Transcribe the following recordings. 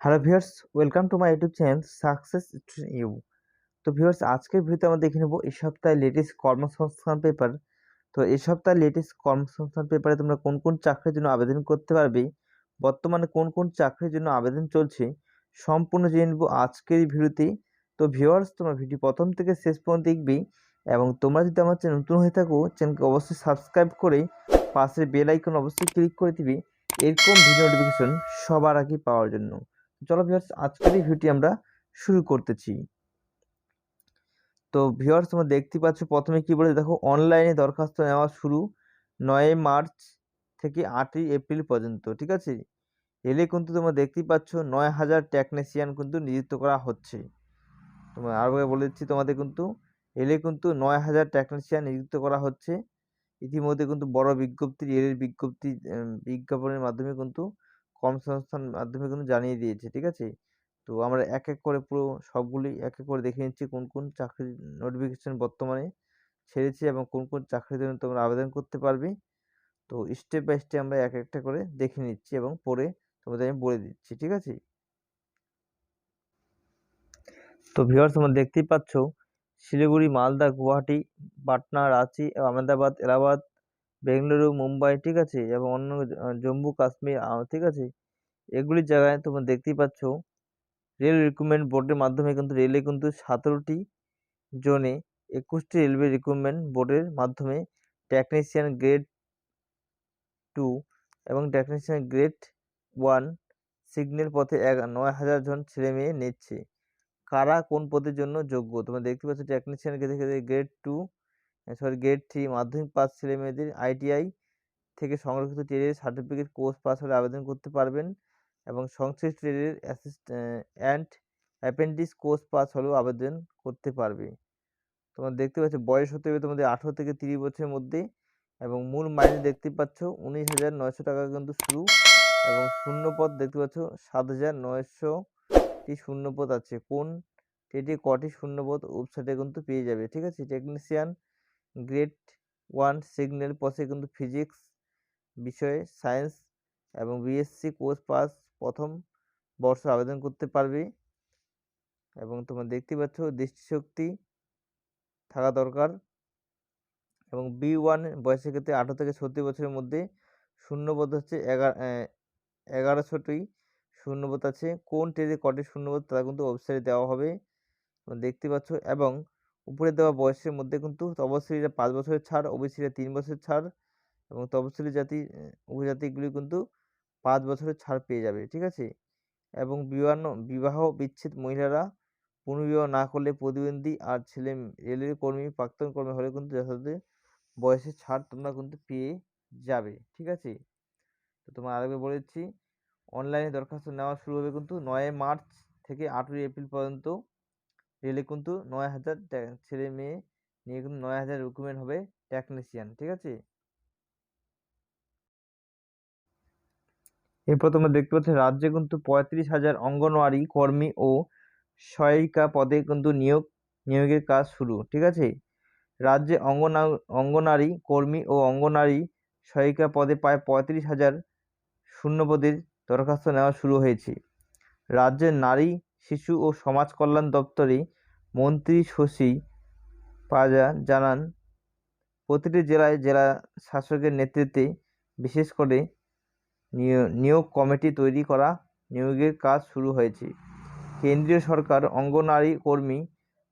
Hello viewers, welcome to my YouTube channel success you. তো viewers, আজকের ভিডিওতে আমরা দেখে নেব এই সপ্তাহে লেটেস্ট কর্মসংস্থান পেপার তো এই সপ্তাহে লেটেস্ট কর্মসংস্থান পেপারে তোমরা কোন কোন চাকরির জন্য আবেদন করতে পারবে, বর্তমানে কোন কোন চাকরির জন্য আবেদন চলছে, সম্পূর্ণ জেনে নেব আজকের ভিডিওতে। তো ভিউয়ার্স, তোমার ভিডিও প্রথম থেকে শেষ পর্যন্ত দেখবে এবং তোমরা যদি আমার চ্যানেল নতুন হয়ে থাকো, চ্যানেলকে অবশ্যই সাবস্ক্রাইব করে পাশের বেল আইকন অবশ্যই ক্লিক করে দিবে। এরকম ভিডিও নোটিফিকেশন সবার আগে পাওয়ার জন্য। চলো ভিউয়ার্স আজকের এই ভিডিওটি আমরা শুরু করতেছি। তো ভিউয়ার্স তোমরা দেখতে পাচ্ছ প্রথমে কি বলে, দেখো অনলাইনে দরখাস্ত নেওয়া শুরু নয় মার্চ থেকে আটই এপ্রিল পর্যন্ত, ঠিক আছে? এলে কিন্তু তোমরা দেখতেই পাচ্ছ নয় হাজার টেকনিশিয়ান কিন্তু নিযুক্ত করা হচ্ছে। তোমরা আরও বলে দিচ্ছি তোমাদের কিন্তু, এলে কিন্তু নয় হাজার টেকনিশিয়ান নিযুক্ত করা হচ্ছে। ইতিমধ্যে কিন্তু বড় বিজ্ঞপ্তি রেলের বিজ্ঞপ্তি বিজ্ঞাপনের মাধ্যমে কিন্তু কর্মসংস্থান মাধ্যমে কিন্তু জানিয়ে দিয়েছে, ঠিক আছে? তো আমরা এক এক করে পুরো সবগুলি এক এক করে দেখে নিচ্ছি, কোন কোন চাকরির নোটিফিকেশন বর্তমানে ছেড়েছে এবং কোন কোন চাকরির জন্য তোমরা আবেদন করতে পারবে। তো স্টেপ বাই স্টেপ আমরা এক একটা করে দেখে নিচ্ছি এবং পরে তোমাদের আমি বলে দিচ্ছি, ঠিক আছে? তো ভিউয়ার্স তোমরা দেখতেই পাচ্ছ, শিলিগুড়ি, মালদা, গুয়াহাটি, পাটনা, রাঁচি, আহমেদাবাদ, এলাহাবাদ বেঙ্গালুরু মুম্বাই, ঠিক আছে? এবং অন্য জম্মু, কাশ্মীর ঠিক আছে? এগুলির জায়গায় তোমরা দেখতেই পাচ্ছ। রেল রিক্রুটমেন্ট বোর্ডের মাধ্যমে কিন্তু রেলে কিন্তু সতেরোটি জোনে একুশটি রেলওয়ে রিক্রুটমেন্ট বোর্ডের মাধ্যমে টেকনিশিয়ান গ্রেড টু এবং টেকনিশিয়ান গ্রেড ওয়ান সিগন্যাল পথে এক, নয় হাজার জন ছেলে মেয়ে নিচ্ছে। কারা কোন পদের জন্য যোগ্য? তোমরা দেখতে পাচ্ছ টেকনিশিয়ানকে দেখে grade two sorry grade three মাধ্যমিক পাস ছেলে মেয়েদের আইটিআই থেকে সংরক্ষিত ট্রেডের সার্টিফিকেট কোর্স পাস হলে আবেদন করতে পারবেন এবং সংশ্লিষ্ট ট্রেডের assist and appendix course pass হলেও আবেদন করতে পারবে। তোমরা দেখতে পাচ্ছ, বয়স হতে হবে তোমাদের আঠেরো থেকে তিরিশ বছরের মধ্যে এবং মূল মাইনে দেখতে পাচ্ছ উনিশ হাজার নয়শো টাকা কিন্তু শুরু এবং শূন্য পদ দেখতে পাচ্ছ সাত হাজার নয়শোটি শূন্য পদ আছে। কোন টেটে কটি শূন্য পদ ওয়েবসাইটে কিন্তু পেয়ে যাবে। ঠিক আছে টেকনিশিয়ান গ্রেড ওয়ান সিগন্যাল পথে কিন্তু ফিজিক্স, বিষয়ে, সায়েন্স এবং বিএসসি কোর্স পাস প্রথম বর্ষ আবেদন করতে পারবে। এবং তোমরা দেখতে পাচ্ছ দৃষ্টিশক্তি থাকা দরকার। এবং বি ওয়ান বয়সের ক্ষেত্রে আঠারো থেকে ছত্রিশ বছরের মধ্যে শূন্যবোধ হচ্ছে এগারো এগারোশোটি শূন্যবোধ আছে। কোন ট্রেডে কটি শূন্যবোধ তা কিন্তু ওয়েবসাইটে দেওয়া হবে। দেখতে পাচ্ছ এবং উপরে দেওয়া বয়সের মধ্যে কিন্তু তপশিলীরা পাঁচ বছরের ছাড় ওবিসিরা তিন বছরের ছাড় এবং তপশিলি জাতি উপজাতিগুলি কিন্তু পাঁচ বছরের ছাড় পেয়ে যাবে, ঠিক আছে? এবং বিবাহ বিবাহ বিচ্ছেদ মহিলারা পুনর্বিবাহ না করলে প্রতিবন্ধী আর ছেলে রেলের কর্মী, প্রাক্তন কর্মী হলে কিন্তু যথাযথ বয়সের ছাড় তোমরা কিন্তু পেয়ে যাবে, ঠিক আছে? তো তোমার আরেকবার বলেছি অনলাইনে দরখাস্ত নেওয়া শুরু হবে কিন্তু নয় মার্চ থেকে আটই এপ্রিল পর্যন্ত রেলে কিন্তু নয় হাজার ছেলে মেয়ে নিয়ে কিন্তু নয় হাজার রিক্রুটমেন্ট হবে টেকনিশিয়ান ঠিক আছে? এরপর তোমরা দেখতে পাচ্ছ রাজ্যে কিন্তু পঁয়ত্রিশ হাজার অঙ্গনওয়াড়ি কর্মী ও সহায়িকা পদে কিন্তু নিয়োগ, নিয়োগের কাজ শুরু, ঠিক আছে? রাজ্যে অঙ্গনা অঙ্গনারী কর্মী ও অঙ্গনারী সহায়িকা পদে প্রায় পঁয়ত্রিশ হাজার শূন্যপদের দরখাস্ত নেওয়া শুরু হয়েছে। রাজ্যের নারী, শিশু ও সমাজ কল্যাণ দপ্তরে মন্ত্রী শশী পাজা জানান, প্রতিটি জেলায় জেলা শাসকের নেতৃত্বে বিশেষ করে নিয়োগ কমিটি তৈরি করা নিয়োগের কাজ শুরু হয়েছে। কেন্দ্রীয় সরকার অঙ্গনারী কর্মী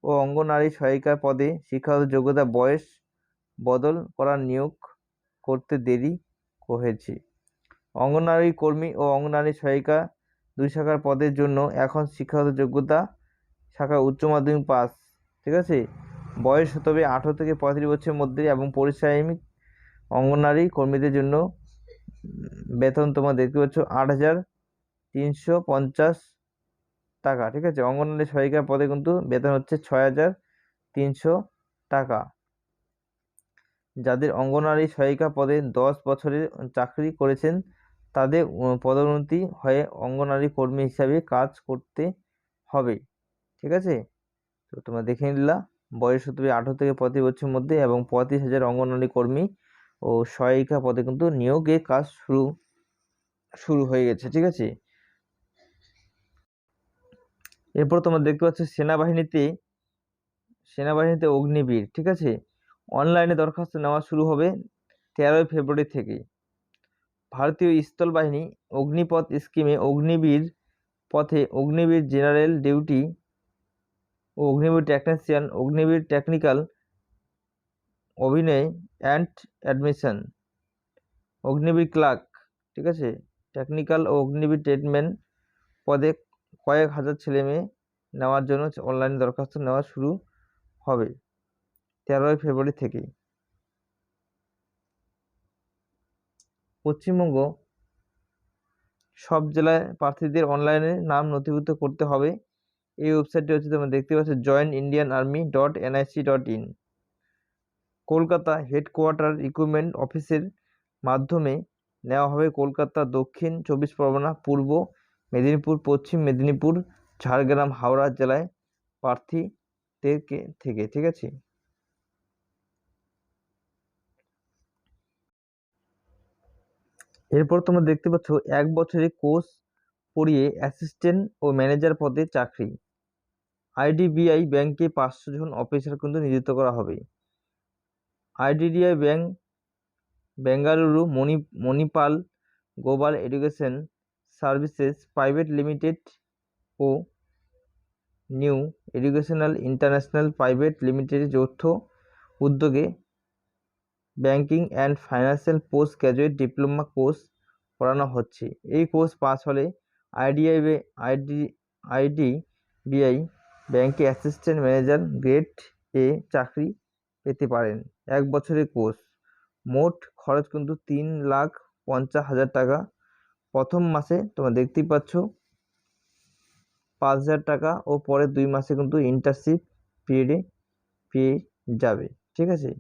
ও অঙ্গনারী সহায়িকা পদে শিক্ষাগত যোগ্যতা, বয়স বদল করার নিয়োগ করতে দেরি হয়েছে। অঙ্গনারী কর্মী ও অঙ্গনারী সহায়িকা দুই শাখার পদের জন্য এখন শিক্ষাগত যোগ্যতা শাখা উচ্চ মাধ্যমিক পাস, ঠিক আছে? বয়স হতে হবে আঠেরো থেকে পঁয়ত্রিশ বছরের মধ্যে এবং পরিশ্রমিক অঙ্গনারী কর্মীদের জন্য বেতন তোমার দেখতে পাচ্ছ আট হাজার তিনশো পঞ্চাশ টাকা, ঠিক আছে? অঙ্গনওয়াড়ি সহায়িকা পদে কিন্তু বেতন হচ্ছে ছয় হাজার তিনশো টাকা। যাদের অঙ্গনওয়াড়ি সহায়িকা পদে দশ বছরের চাকরি করেছেন, তাদের পদোন্নতি হয়ে অঙ্গনওয়াড়ি কর্মী হিসাবে কাজ করতে হবে। ঠিক আছে? তো তোমরা দেখে নিলা, বয়স হতে হবে আঠেরো থেকে পঁয়ত্রিশ বছরের মধ্যে এবং পঁয়ত্রিশ হাজার অঙ্গনওয়াড়ি কর্মী ও সহায়িকা পদে কিন্তু নিয়োগের কাজ শুরু শুরু হয়ে গেছে, ঠিক আছে? এরপর তোমরা দেখতে পাচ্ছ সেনাবাহিনীতে সেনাবাহিনীতে অগ্নিবীর, ঠিক আছে? অনলাইনে দরখাস্ত নেওয়া শুরু হবে তেরোই ফেব্রুয়ারি থেকে। ভারতীয় স্থল বাহিনী অগ্নিপথ স্কিমে অগ্নিবীর পথে অগ্নিবীর জেনারেল ডিউটি ও অগ্নিবীর টেকনিশিয়ান অগ্নিবীর টেকনিক্যাল অভিনয় অ্যান্ড অ্যাডমিশন অগ্নিবীর ক্লার্ক ঠিক আছে? টেকনিক্যাল ও অগ্নিবীর ট্রিটমেন্ট পদে কয়েক হাজার ছেলে মেয়ে নেওয়ার জন্য অনলাইনে দরখাস্ত নেওয়া শুরু হবে তেরোই ফেব্রুয়ারি থেকেই পশ্চিমবঙ্গ সব জেলায় প্রার্থীদের অনলাইনে নাম নথিভুক্ত করতে হবে। এই ওয়েবসাইটটি হচ্ছে তোমরা দেখতে পাচ্ছ joint Indian army dot NIC dot in Kolkata headquarter recruitment অফিসের মাধ্যমে নেওয়া হবে কলকাতা দক্ষিণ চব্বিশ পরগনা পূর্ব মেদিনীপুর, পশ্চিম মেদিনীপুর, ঝাড়গ্রাম, হাওড়া জেলায় প্রার্থীদেরকে থেকে, ঠিক আছে? এরপর তোমরা দেখতে পাচ্ছ, এক বছরের কোর্স পড়িয়ে অ্যাসিস্ট্যান্ট ও ম্যানেজার পদে চাকরি। আইডিবিআই ব্যাংকে পাঁচশো জন অফিসার কিন্তু নিযুক্ত করা হবে। IDBI bank Bengaluru Mani Manipal global education services private limited ও নিউ এডুকেশনাল ইন্টারন্যাশনাল প্রাইভেট লিমিটেডের যৌথ উদ্যোগে banking and financial post graduate diploma course করানো হচ্ছে। এই কোর্স পাস হলে আইডিআই আইডি, আইডিবিআই ব্যাংকে অ্যাসিস্ট্যান্ট ম্যানেজার গ্রেড এ চাকরি পেতে পারেন। এক বছরের কোর্স। মোট খরচ কিন্তু তিন লাখ পঞ্চাশ হাজার টাকা। প্রথম মাসে তোমরা দেখতেই পাচ্ছ পাঁচ হাজার টাকা ও পরের দুই মাসে কিন্তু ইন্টার্নশিপ পিরিয়ডে পেয়ে যাবে। ঠিক আছে?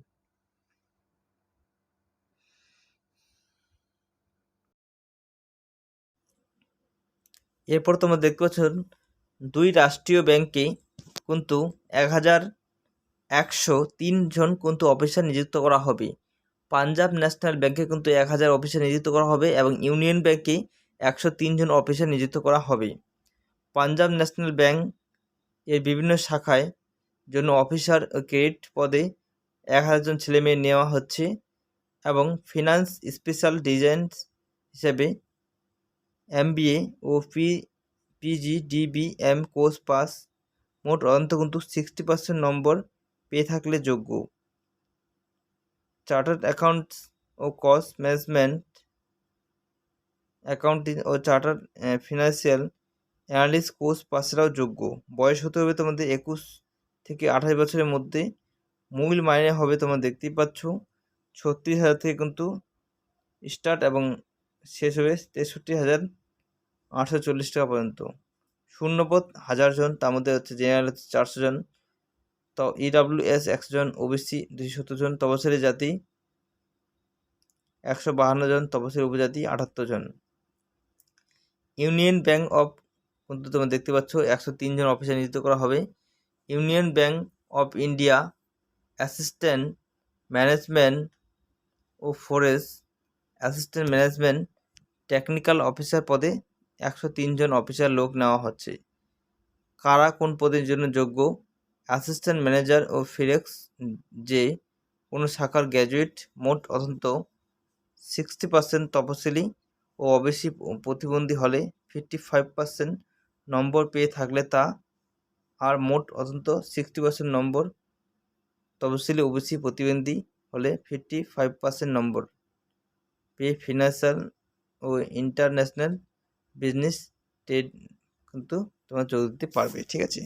এরপর তোমরা দেখতে পাচ্ছ দুই রাষ্ট্রীয় ব্যাংকে কিন্তু এক হাজার একশো তিনজন কিন্তু অফিসার নিযুক্ত করা হবে। পাঞ্জাব ন্যাশনাল ব্যাংকে কিন্তু এক হাজার অফিসার নিযুক্ত করা হবে এবং ইউনিয়ন ব্যাংকে একশো তিনজন অফিসার নিযুক্ত করা হবে। পাঞ্জাব ন্যাশনাল ব্যাংক এর বিভিন্ন শাখায় জন্য অফিসার ক্রেডিট পদে এক হাজারজন ছেলে মেয়ে নেওয়া হচ্ছে এবং ফিনান্স স্পেশাল ডিজাইন হিসেবে এমবিএ ও P PG DBM course pass মোট অন্তত কিন্তু সিক্সটি পার্সেন্ট নম্বর পেয়ে থাকলে যোগ্য। চার্টার্ড অ্যাকাউন্টস ও কস্ট ম্যানেজমেন্ট অ্যাকাউন্টিং ও চার্টার্ড ফিনান্সিয়াল অ্যানালিস্ট কোর্স পাসেরাও যোগ্য। বয়স হতে হবে তোমাদের একুশ থেকে আঠাশ বছরের মধ্যে। মূল মাইনে হবে তোমরা দেখতেই পাচ্ছ। ছত্রিশ হাজার থেকে কিন্তু স্টার্ট এবং শেষ হবে তেষট্টি হাজার আটশো চল্লিশ টাকা পর্যন্ত। শূন্যপদ হাজার জন, তার মধ্যে হচ্ছে জেনারেল হচ্ছে চারশো জন। তো ইডাব্লিউ এস একশো জন ওবিসি দুশো সত্তর জন, তপশিলি জাতি একশো বাহান্ন জন, তপশিলি উপজাতি আটাত্তর জন। ইউনিয়ন ব্যাঙ্ক অফ, কিন্তু তোমরা দেখতে পাচ্ছ, একশো তিনজন অফিসার নিযুক্ত করা হবে। Union bank of India assistant management O forest assistant management technical officer পদে একশো তিনজন অফিসার লোক নেওয়া হচ্ছে। কারা কোন পদের জন্য যোগ্য? অ্যাসিস্ট্যান্ট ম্যানেজার ও ফিরেক্স যে কোনো শাখার গ্র্যাজুয়েট মোট অন্তত সিক্সটি পার্সেন্ট তপশিলি ও ওবিসি প্রতিবন্ধী হলে ফিফটি ফাইভ পার্সেন্ট নম্বর পেয়ে থাকলে তা আর মোট অন্তত সিক্সটি পার্সেন্ট নম্বর তপশিলি ওবিসি প্রতিবন্ধী হলে ফিফটি ফাইভ পার্সেন্ট নম্বর পেয়ে ফিনান্সিয়াল ও ইন্টারন্যাশনাল বিজনেস ট্রেড কিন্তু তোমরা যোগ দিতে পারবে, ঠিক আছে?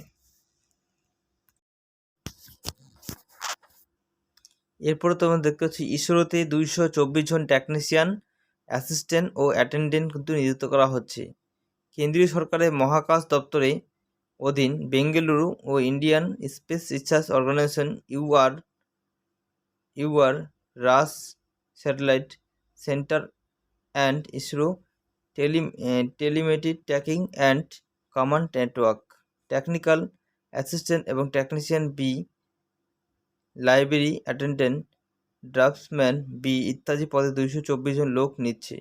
এরপরে তোমরা দেখতে পাচ্ছি, ইসরোতে দুইশো চব্বিশ জন টেকনিশিয়ান অ্যাসিস্ট্যান্ট ও অ্যাটেন্ডেন্ট কিন্তু নিযুক্ত করা হচ্ছে। কেন্দ্রীয় সরকারের মহাকাশ দপ্তরে অধীন বেঙ্গালুরু ও Indian space research organisation UR UR Ras satellite centre and ISRO tele telemetry tracking and command network technical assistant এবং technician B library attendant draftsman B ইত্যাদি পদে দুইশো চব্বিশ জন লোক নিচ্ছে।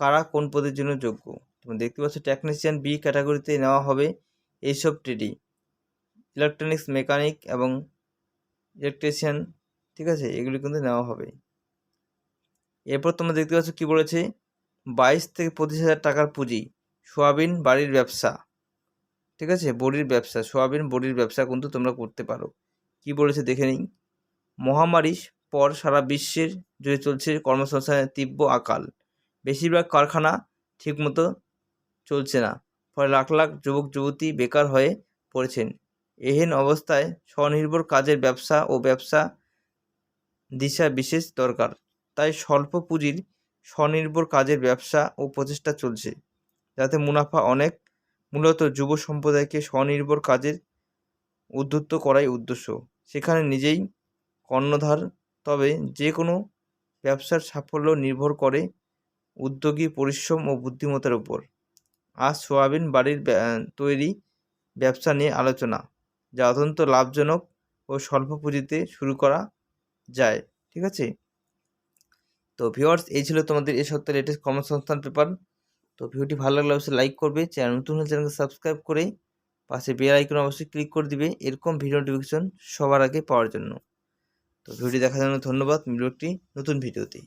কারা কোন পদের জন্য যোগ্য? তুমি দেখতে পাচ্ছ টেকনিশিয়ান বি ক্যাটাগরিতে নেওয়া হবে এইসব ট্রেডই। ইলেকট্রনিক্স মেকানিক এবং ইলেকট্রিশিয়ান ঠিক আছে? এগুলি কিন্তু নেওয়া হবে। এরপর তোমরা দেখতে পাচ্ছ কী বলেছে? বাইশ থেকে পঁচিশ হাজার টাকার পুঁজি, সোয়াবিন বাড়ির ব্যবসা। ঠিক আছে? বড়ির ব্যবসা, সোয়াবিন বড়ির ব্যবসা কিন্তু তোমরা করতে পারো। কি বলেছে দেখে নিই? মহামারীর পর সারা বিশ্বের জুড়ে চলছে কর্মসংস্থানের তীব্র আকাল। বেশিরভাগ কারখানা ঠিকমতো চলছে না, ফলে লাখ লাখ যুবক, যুবতী বেকার হয়ে পড়েছেন। এহেন অবস্থায় স্বনির্ভর কাজের ব্যবসা ও ব্যবসা দিশা বিশেষ দরকার। তাই স্বল্প পুঁজির স্বনির্ভর কাজের ব্যবসা ও প্রচেষ্টা চলছে, যাতে মুনাফা অনেক মূলত যুব সম্প্রদায়কে স্বনির্ভর কাজের উদ্বুদ্ধ করাই উদ্দেশ্য। সেখানে নিজেই কর্ণধার, তবে যে কোনো ব্যবসার সাফল্য নির্ভর করে উদ্যোগী পরিশ্রম ও বুদ্ধিমত্তার উপর। আজ সোয়াবিন বাড়ির তৈরি ব্যবসা নিয়ে আলোচনা, যা অত্যন্ত লাভজনক ও স্বল্প পুঁজিতে শুরু করা যায়, ঠিক আছে? তো ভিওয়ার্স এই ছিল তোমাদের এই সপ্তাহে লেটেস্ট কর্মসংস্থান পেপার তো ভিডিওটি ভালো লাগলে অবশ্যই লাইক করবে চ্যানেল নতুন হলে চ্যানেলকে সাবস্ক্রাইব করে পাশে বেল আইকন অবশ্যই ক্লিক করে দিবে, এরকম ভিডিও নোটিফিকেশন সবার আগে পাওয়ার জন্য। তো ভিডিও দেখার জন্য ধন্যবাদ, ভিডিওটি নতুন ভিডিওতে